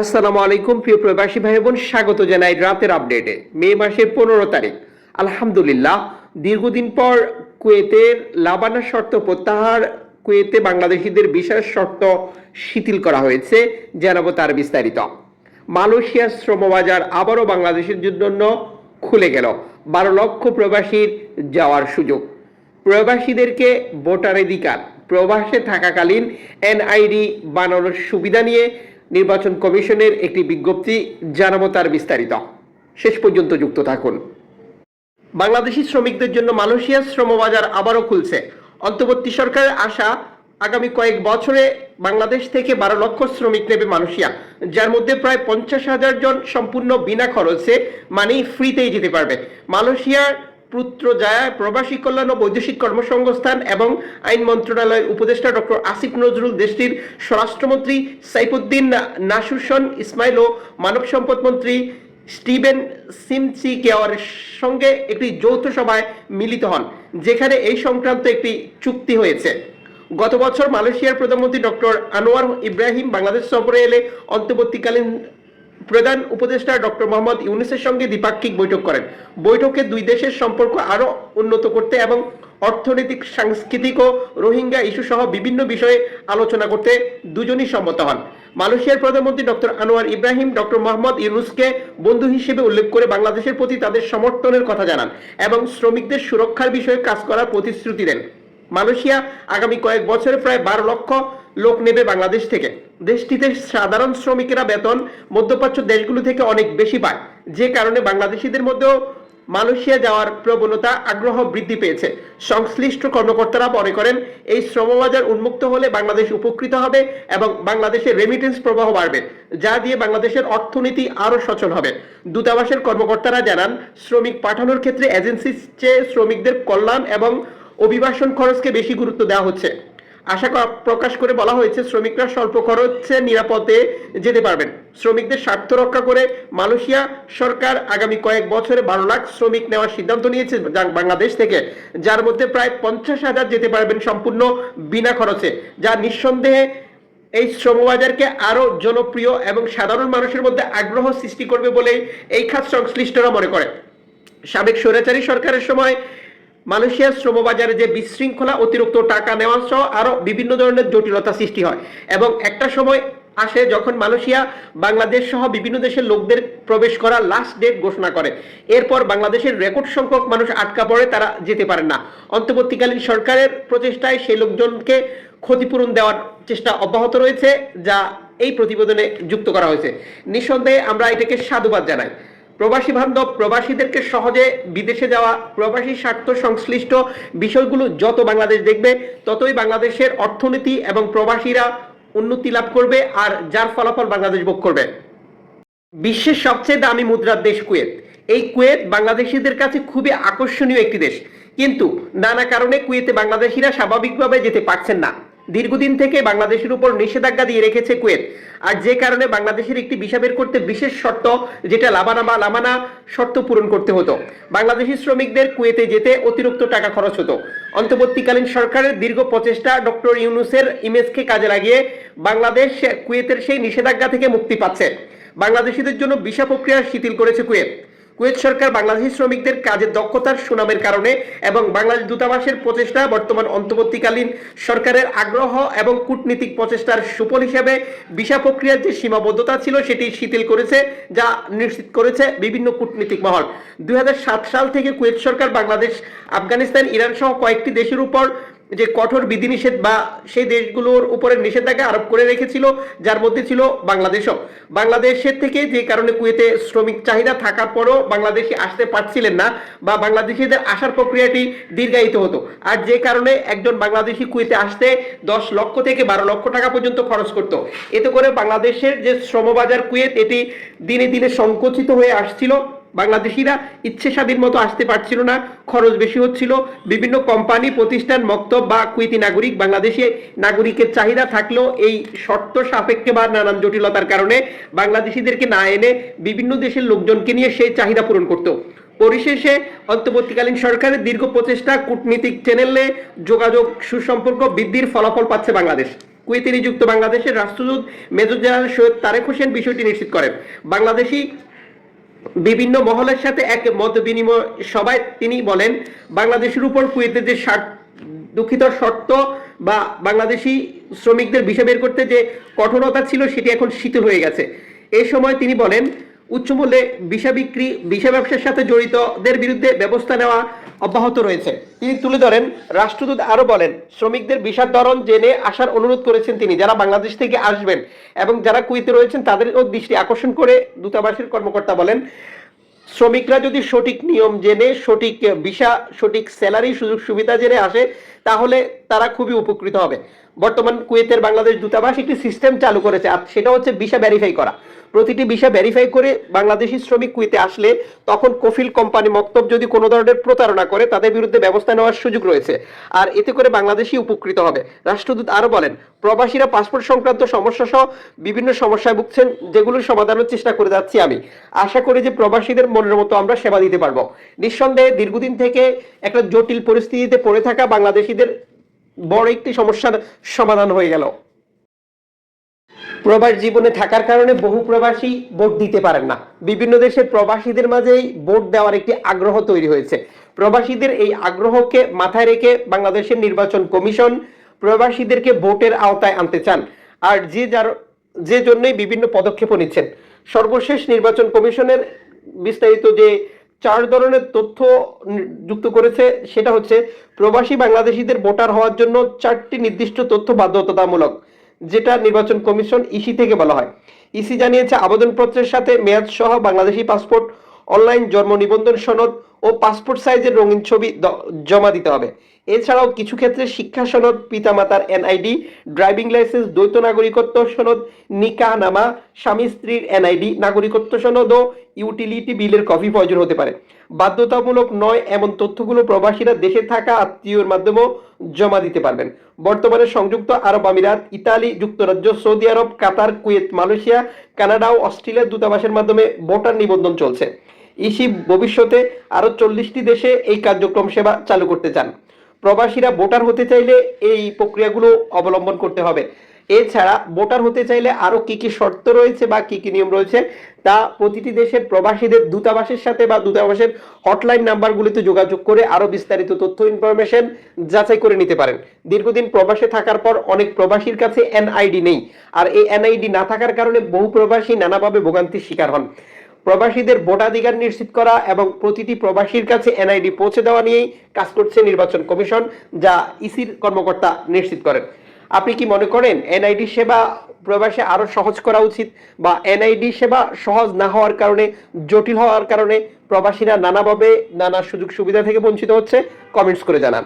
আসসালামু আলাইকুম, প্রিয় প্রবাসী ভাই বোন স্বাগত জানাই রাতের আপডেটে। মে মাসের পনেরো তারিখ। আলহামদুলিল্লাহ, দীর্ঘদিন পর কুয়েতের লাবানা শর্ত প্রত্যাহার, কুয়েতে বাংলাদেশিদের বিশেষ শর্ত শিথিল করা হয়েছে, জানাব তার বিস্তারিত। মালয়েশিয়ার শ্রমবাজার আবারও বাংলাদেশের জন্য খুলে গেল। বারো লক্ষ প্রবাসীর যাওয়ার সুযোগ। প্রবাসীদেরকে ভোটার অধিকার, প্রবাসে থাকাকালীন এনআইডি বানানোর সুবিধা নিয়ে নির্বাচন কমিশনের একটি বিজ্ঞপ্তি জানাব তার বিস্তারিত। শেষ পর্যন্ত যুক্ত থাকুন। বাংলাদেশি শ্রমিকদের জন্য মালয়েশিয়ার শ্রমবাজার আবারও খুলছে। অন্তর্বর্তী সরকারের আশা, আগামী কয়েক বছরে বাংলাদেশ থেকে বারো লক্ষ শ্রমিক নেবে মালয়েশিয়া, যার মধ্যে প্রায় পঞ্চাশ হাজার জন সম্পূর্ণ বিনা খরচে মানে ফ্রিতেই যেতে পারবে। মালয়েশিয়ার পুত্রজায়া প্রবাসী কল্যাণ ও বৈদেশিক কর্মসংস্থান এবং আইন মন্ত্রণালয়ের উপদেষ্টা ডক্টর আসিফ নজরুল দেশটির স্বরাষ্ট্রমন্ত্রী সাইফুদ্দিন নাসুসন ইসমাইল ও মানব সম্পদ মন্ত্রী স্টিভেন সিমসি কেওয়ারের সঙ্গে একটি যৌথ সভায় মিলিত হন, যেখানে এই সংক্রান্ত একটি চুক্তি হয়েছে। গত বছর মালয়েশিয়ার প্রধানমন্ত্রী ডক্টর আনোয়ার ইব্রাহিম বাংলাদেশ সফরে এলে অন্তর্বর্তীকালীন প্রধান উপদেষ্টা ডক্টর মোহাম্মদ ইউনুসের সঙ্গে দ্বিপাক্ষিক বৈঠক করেন। বৈঠকে দুই দেশের সম্পর্ক আরও উন্নত করতে এবং অর্থনৈতিক, সাংস্কৃতিক ও রোহিঙ্গা ইস্যু সহ বিভিন্ন বিষয়ে আলোচনা করতে দুজনই সম্মত হন। মালয়েশিয়ার প্রধানমন্ত্রী doctor Anwar Ibrahim, doctor Mohammad ইউনুসকে বন্ধু হিসেবে উল্লেখ করে বাংলাদেশের প্রতি তাদের সমর্থনের কথা জানান এবং শ্রমিকদের সুরক্ষার বিষয়ে কাজ করার প্রতিশ্রুতি দেন। মালয়েশিয়া আগামী কয়েক বছরে প্রায় বারো লক্ষ লোক নেবে বাংলাদেশ থেকে। দেশটিতে সাধারণ শ্রমিকেরা বেতন মধ্যপ্রাচ্য দেশগুলো থেকে অনেক বেশি পায়। যে কারণে বাংলাদেশিদের মধ্যেও মালয়েশিয়া যাওয়ার প্রবণতা, আগ্রহ বৃদ্ধি পেয়েছে। সংশ্লিষ্ট কর্মকর্তারা মনে করেন, এই শ্রমবাজার উন্মুক্ত হলে বাংলাদেশ উপকৃত হবে এবং বাংলাদেশের রেমিটেন্স প্রবাহ বাড়বে, যা দিয়ে বাংলাদেশের অর্থনীতি আরও সচল হবে। দূতাবাসের কর্মকর্তারা জানান, শ্রমিক পাঠানোর ক্ষেত্রে এজেন্সির চেয়ে শ্রমিকদের কল্যাণ এবং অভিবাসন খরচকে বেশি গুরুত্ব দেওয়া হচ্ছে। আশা প্রকাশ করে বলা হয়েছে, শ্রমিকরা স্বল্প খরচে নিরাপদে যেতে পারবেন। শ্রমিকদের স্বার্থ রক্ষা করে মালয়েশিয়া সরকার আগামী কয়েক বছরে বারো লাখ শ্রমিক নেওয়ার সিদ্ধান্ত নিয়েছে বাংলাদেশ থেকে। যার মধ্যে প্রায় পঞ্চাশ হাজার যেতে পারবেন সম্পূর্ণ বিনা খরচে, যা নিঃসন্দেহে এই শ্রমবাজারকে আরও জনপ্রিয় এবং সাধারণ মানুষের মধ্যে আগ্রহ সৃষ্টি করবে বলে এই খাত সংশ্লিষ্টরা মনে করে সাবেক স্বৈরাচারী সরকারের সময় মালয়েশিয়ার শ্রমবাজারে যে বিশৃঙ্খলা, অতিরিক্ত টাকা নেওয়া সহ আরও বিভিন্ন ধরনের জটিলতা সৃষ্টি হয়। এবং একটা সময় আসে যখন মালয়েশিয়া বাংলাদেশ সহ বিভিন্ন দেশের লোকদের প্রবেশ করা লাস্ট ডেট ঘোষণা করে। এরপর বাংলাদেশের রেকর্ড সংখ্যক মানুষ আটকা পড়ে, তারা যেতে পারে না। অন্তর্বর্তীকালীন সরকারের প্রচেষ্টায় সেই লোকজনকে ক্ষতিপূরণ দেওয়ার চেষ্টা অব্যাহত রয়েছে, যা এই প্রতিবেদনে যুক্ত করা হয়েছে। নিঃসন্দেহে আমরা এটাকে সাধুবাদ জানাই। প্রবাসী বান্ধব প্রবাসীদেরকে সহজে বিদেশে যাওয়া, প্রবাসী স্বার্থ সংশ্লিষ্ট বিষয়গুলো যত বাংলাদেশ দেখবে, ততই বাংলাদেশের অর্থনীতি এবং প্রবাসীরা উন্নতি লাভ করবে আর যার ফলাফল বাংলাদেশ ভোগ করবে। বিশ্বের সবচেয়ে দামি মুদ্রার দেশ কুয়েত। এই কুয়েত বাংলাদেশিদের কাছে খুবই আকর্ষণীয় একটি দেশ। কিন্তু নানা কারণে কুয়েতে বাংলাদেশিরা স্বাভাবিকভাবে যেতে পারছেন না। দীর্ঘদিন থেকে বাংলাদেশের উপর নিষেধাজ্ঞা দিয়ে রেখেছে কুয়েত। আর যে কারণে বাংলাদেশের একটি ভিসা বের করতে বিশেষ শর্ত, যেটা লাবানা বা লামানা শর্ত পূরণ করতে হতো। বাংলাদেশি শ্রমিকদের কুয়েতে যেতে অতিরিক্ত টাকা খরচ হতো। অন্তর্বর্তীকালীন সরকারের দীর্ঘ প্রচেষ্টা ডক্টর ইউনুসের ইমেজকে কাজে লাগিয়ে বাংলাদেশ কুয়েতের সেই নিষেধাজ্ঞা থেকে মুক্তি পাচ্ছে। বাংলাদেশিদের জন্য ভিসা প্রক্রিয়া শিথিল করেছে কুয়েত। কুয়েত সরকার বাংলাদেশি শ্রমিকদের কাজের দক্ষতার সুনামের কারণে এবং বাংলাদেশ দূতাবাসের প্রচেষ্টা বর্তমান অন্তর্বর্তীকালীন সরকারের আগ্রহ এবং কূটনীতিক প্রচেষ্টার সুফল হিসেবে ভিসা প্রক্রিয়ার যে সীমাবদ্ধতা ছিল সেটি শিথিল করেছে, যা নিশ্চিত করেছে বিভিন্ন কূটনীতিক মহল। দুই হাজার সাত সাল থেকে কুয়েত সরকার বাংলাদেশ, আফগানিস্তান, ইরান সহ কয়েকটি দেশের উপর যে কঠোর বিধিনিষেধ বা সেই দেশগুলোর উপরে নিষেধাজ্ঞা আরোপ করে রেখেছিল, যার মধ্যে ছিল বাংলাদেশও। বাংলাদেশের থেকে যে কারণে কুয়েতে শ্রমিক চাহিদা থাকার পরও বাংলাদেশি আসতে পারছিলেন না বা বাংলাদেশিদের আসার প্রক্রিয়াটি দীর্ঘায়িত হতো। আর যে কারণে একজন বাংলাদেশি কুয়েতে আসতে দশ লক্ষ থেকে বারো লক্ষ টাকা পর্যন্ত খরচ করতো। এতে করে বাংলাদেশের যে শ্রমবাজার কুয়েত, এটি দিনে দিনে সংকুচিত হয়ে আসছিল। বাংলাদেশিরা ইচ্ছে স্বাধীন মতো আসতে পারছিল না, খরচ বেশি হচ্ছিল। বিভিন্ন কোম্পানি, প্রতিষ্ঠান, মক্তব বা কুইতি নাগরিক বাংলাদেশে নাগরিকের চাহিদা থাকলেও এই শর্ত সাপেক্ষে বা নানান জটিলতার কারণে বাংলাদেশিদেরকে না এনে বিভিন্ন দেশের লোকজনকে নিয়ে সেই চাহিদা পূরণ করত। পরিশেষে অন্তর্বর্তীকালীন সরকারের দীর্ঘ প্রচেষ্টা কূটনীতিক চ্যানেলে যোগাযোগ সুসম্পর্ক বৃদ্ধির ফলাফল পাচ্ছে বাংলাদেশ। কুয়েতে নিযুক্ত বাংলাদেশের রাষ্ট্রদূত মেজর জেনারেল সৈয়দ তারেক হোসেন বিষয়টি নিশ্চিত করেন। বাংলাদেশি বিভিন্ন মহলের সাথে এক মত বিনিময় সবাই তিনি বলেন, বাংলাদেশের উপর কুয়েতের যে দুঃখিত শর্ত বা বাংলাদেশি শ্রমিকদের বিষয় বের করতে যে কঠোরতা ছিল, সেটি এখন শীতল হয়ে গেছে। এ সময় তিনি বলেন উচ্চমূল্যে বিষা বিক্রি বিষা ব্যবসার সাথে জড়িতদের বিরুদ্ধে ব্যবস্থা নেওয়া অব্যাহত রয়েছে। তিনি তুলে ধরেন, রাষ্ট্রদূত আরও বলেন, শ্রমিকদের বিষার ধরন জেনে আসার অনুরোধ করেছেন তিনি। যারা বাংলাদেশ থেকে আসবেন এবং যারা কুয়েতে রয়েছেন, তাদেরও দৃষ্টি আকর্ষণ করে দূতাবাসের কর্মকর্তা বলেন, শ্রমিকরা যদি সঠিক নিয়ম জেনে, সঠিক ভিসা, সঠিক স্যালারি সুযোগ সুবিধা জেনে আসে, তাহলে তারা খুবই উপকৃত হবে। বর্তমান কুয়েতের বাংলাদেশ দূতাবাস একটি সিস্টেম চালু করেছে সেটা হচ্ছে ভিসা ভেরিফাই করা। প্রতিটি ভিসা ভেরিফাই করে বাংলাদেশি শ্রমিক কুয়েতে আসলে তখন কফিল কোম্পানি মক্তব যদি কোনো ধরনের প্রতারণা করে, তাদের বিরুদ্ধে ব্যবস্থা নেওয়ার সুযোগ রয়েছে। আর এতে করে বাংলাদেশি উপকৃত হবে। রাষ্ট্রদূত আরও বলেন, প্রবাসীরা পাসপোর্ট সংক্রান্ত সমস্যা সহ বিভিন্ন সমস্যায় ভুগছেন যেগুলোর সমাধানের চেষ্টা করে যাচ্ছি আমি। আশা করি যে প্রবাসীদের মনের মতো আমরা সেবা দিতে পারব। নিঃসন্দেহে দীর্ঘদিন থেকে একটা জটিল পরিস্থিতিতে পড়ে থাকা বাংলাদেশিদের বড় একটি সমস্যার সমাধান হয়ে গেল। প্রবাস জীবনে থাকার কারণে বহু প্রবাসী ভোট দিতে পারেন না। বিভিন্ন দেশের প্রবাসীদের মাঝেই ভোট দেওয়ার একটি আগ্রহ তৈরি হয়েছে। প্রবাসীদের এই আগ্রহকে মাথায় রেখে বাংলাদেশের নির্বাচন কমিশন প্রবাসীদেরকে ভোটের আওতায় আনতে চান। আর যে যার, যে জন্যই বিভিন্ন পদক্ষেপও নিচ্ছেন। সর্বশেষ নির্বাচন কমিশনের বিস্তারিত যে চার ধরনের তথ্য যুক্ত করেছে। সেটা হচ্ছে, প্রবাসী বাংলাদেশিদের ভোটার হওয়ার জন্য চারটি নির্দিষ্ট তথ্য বাধ্যতামূলক, যেটা নির্বাচন কমিশন ইসি থেকে বলা হয়। ইসি জানিয়েছে, আবেদনপত্রের সাথে মেয়াদ সহ বাংলাদেশি পাসপোর্ট, অনলাইন জন্ম নিবন্ধন সনদ ও পাসপোর্ট সাইজের রঙিন ছবি জমা দিতে হবে। এছাড়াও কিছু ক্ষেত্রে শিক্ষা সনদ, পিতামাতার এনআইডি ড্রাইভিং লাইসেন্স দ্বৈত নাগরিকত্ব সনদ, নিকাহনামা, স্বামী স্ত্রীর এনআইডি নাগরিকত্ব সনদ ও ইউটিলিটি বিলের কপি প্রয়োজন হতে পারে। বাধ্যতামূলক নয়, এমন তথ্যগুলো প্রবাসীরা দেশে থাকা আত্মীয়র মাধ্যমেও জমা দিতে পারবেন। বর্তমানে সংযুক্ত আরব আমিরাত, ইতালি, যুক্তরাজ্য, সৌদি আরব, কাতার, কুয়েত, মালয়েশিয়া, কানাডা ও অস্ট্রেলিয়ার দূতাবাসের মাধ্যমে ভোটার নিবন্ধন চলছে। ইসি ভবিষ্যতে আরও চল্লিশটি দেশে এই কার্যক্রম সেবা চালু করতে চান। প্রবাসীরা ভোটার হতে চাইলে এই প্রক্রিয়াগুলো অবলম্বন করতে হবে। এছাড়া ভোটার হতে চাইলে আরও কি কি শর্ত রয়েছে বা কি কি নিয়ম রয়েছে তা প্রতিটি দেশের প্রবাসীদের দূতাবাসের সাথে বা দূতাবাসের হটলাইন নাম্বারগুলিতে যোগাযোগ করে আরও বিস্তারিত তথ্য, ইনফরমেশন যাচাই করে নিতে পারেন। দীর্ঘদিন প্রবাসে থাকার পর অনেক প্রবাসীর কাছে এনআইডি নেই। আর এই এনআইডি না থাকার কারণে বহু প্রবাসী নানাভাবে ভোগান্তির শিকার হন। প্রবাসীদের ভোটাধিকার নিশ্চিত করা এবং প্রতিটি প্রবাসীর কাছে এনআইডি পৌঁছে দেওয়া নিয়েই কাজ করছে নির্বাচন কমিশন, যা ইসির কর্মকর্তা নিশ্চিত করেন। আপনি কি মনে করেন এনআইডি সেবা প্রবাসে আরও সহজ করা উচিত বা এনআইডি সেবা সহজ না হওয়ার কারণে, জটিল হওয়ার কারণে প্রবাসীরা নানাভাবে নানা সুযোগ সুবিধা থেকে বঞ্চিত হচ্ছে? কমেন্টস করে জানান।